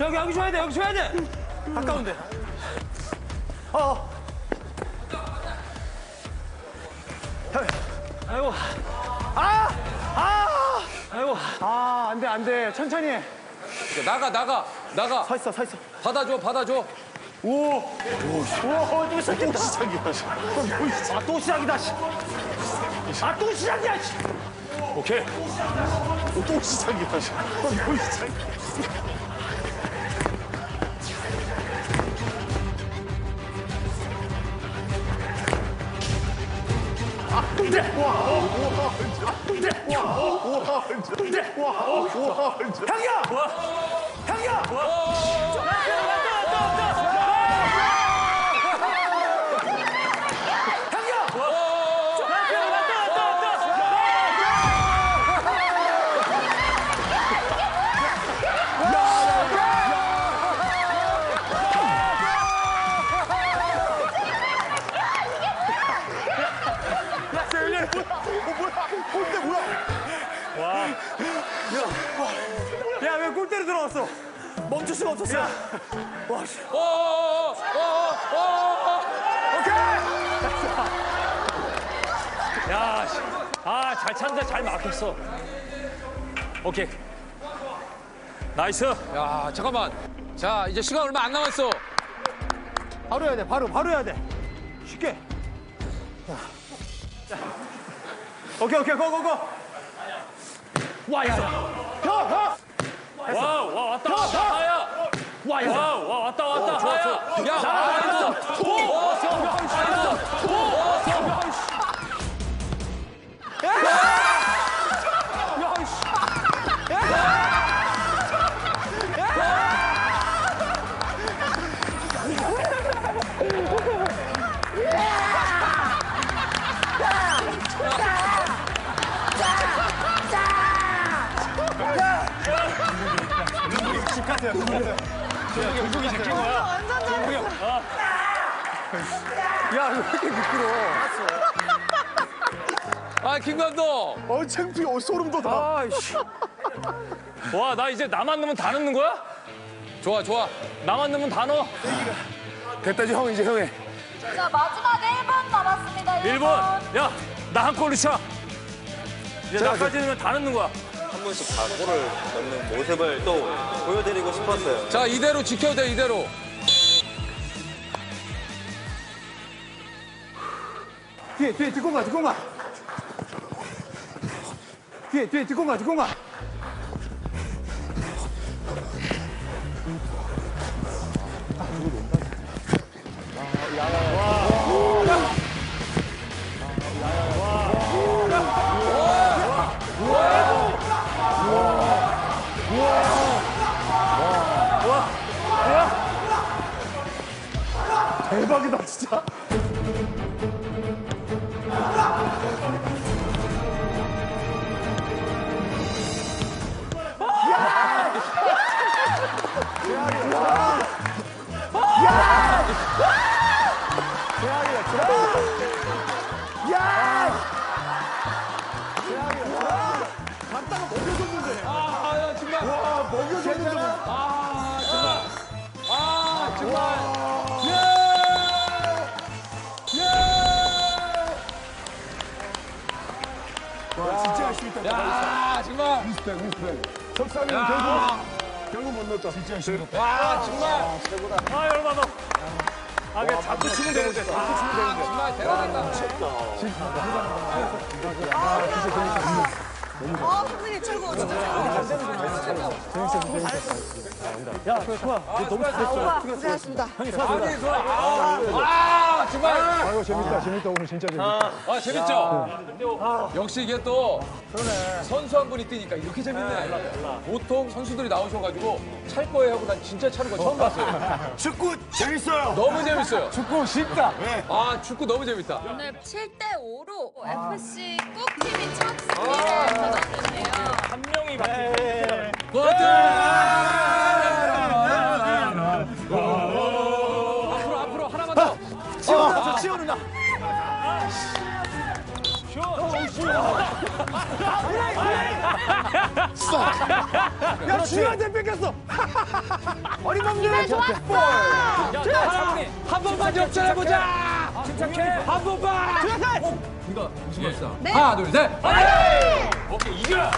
여기 여기 줘야 돼 여기 줘야 돼 가까운데 어. 아이고 아! 아! 아이고 아, 안 돼, 안 돼. 천천히 해. 나가 나가 나가 서 있어, 서 있어. 받아줘 받아줘 오! 오, 또 시작이다. 또 시작이다. 아, 또 시작이다. 씨. 아, 또 시작이야. 씨. 오케이 어, 또 시작이다. 씨. 또 시작. 아, 와, 와, 와, 형이야, 형이야. 뭐야? 야왜 골대로 들어왔어 멈출 수가 없었어. 와, 씨. 어어어어 야아잘 찬다 잘 막혔어 오케이 나이스 야 잠깐만 자 이제 시간 얼마 안 남았어 바로 해야 돼, 바로, 바로 해야 돼. 쉽게. 자. 오케이, 오케이, 고, 고, 고. 와, 야, 야. 형, 형. 와 와 왔다 왔다. 하야. 와, 야. 와 와 왔다 왔다. 하야. 야 나이스 야, 왜 이렇게 미끄러? 아 김 감독 어, 창피해. 어, 소름 돋아. 아이씨 와 나 이제 나만 넣으면 다 넣는 거야? 좋아 좋아 나만 넣으면 다 넣어 됐다, 이제 형, 이제 형 해. 자 마지막 1분 남았습니다. 1번 야나 한골 넣자 이제 나까지 넣으면 다 넣는 거야 한 번씩 다 골을 넣는 모습을 또 보여드리고 싶었어요. 자 이대로 지켜야 돼 이대로 뒤에, 뒤에, 뒷공간, 뒷공간. 뒤에, 뒤에, 뒷공간, 뒷공간. 진짜. 야! 와, 진짜 열심히 떴다. 야 정말. 리스펙, 리스펙. 석삼이 결국, 결국 못 넣었다. 진짜 떴다. 와 정말. 아 여러분 너 아, 그냥 잡고 치면 되는데, 잡고 치면 되는데. 정말 대단하다. 아 선생님 최고. 진짜 야, 좋아. 너무 잘했어. 아, 고생하셨습니다. 아니 좋아. 아, 아 정말. 아 이고, 재밌다, 재밌다. 오늘 진짜 재밌다. 아 재밌죠? 역시 이게 또 선수 한 분이 뛰니까 이렇게 재밌네. 보통 선수들이 나오셔가지고 찰 거예요 하고 난 진짜 차는 거 처음 봤어요. 축구 재밌어요. 너무 재밌어요. 축구 쉽다. 아 축구 너무 재밌다. 오늘 7대 5로 FC 꼭 팀이 첫 승리를 거뒀는데요. 한 명이 막 앞으로 누나. 야, 중요한 데 뺏겼어. 어림없는 좋았어. 야. 한 번만 역전해보자! 침착해. 한 번만! 들어가 우리가 우승합시다. 네. 하나, 둘, 셋! 오케이, 이겨.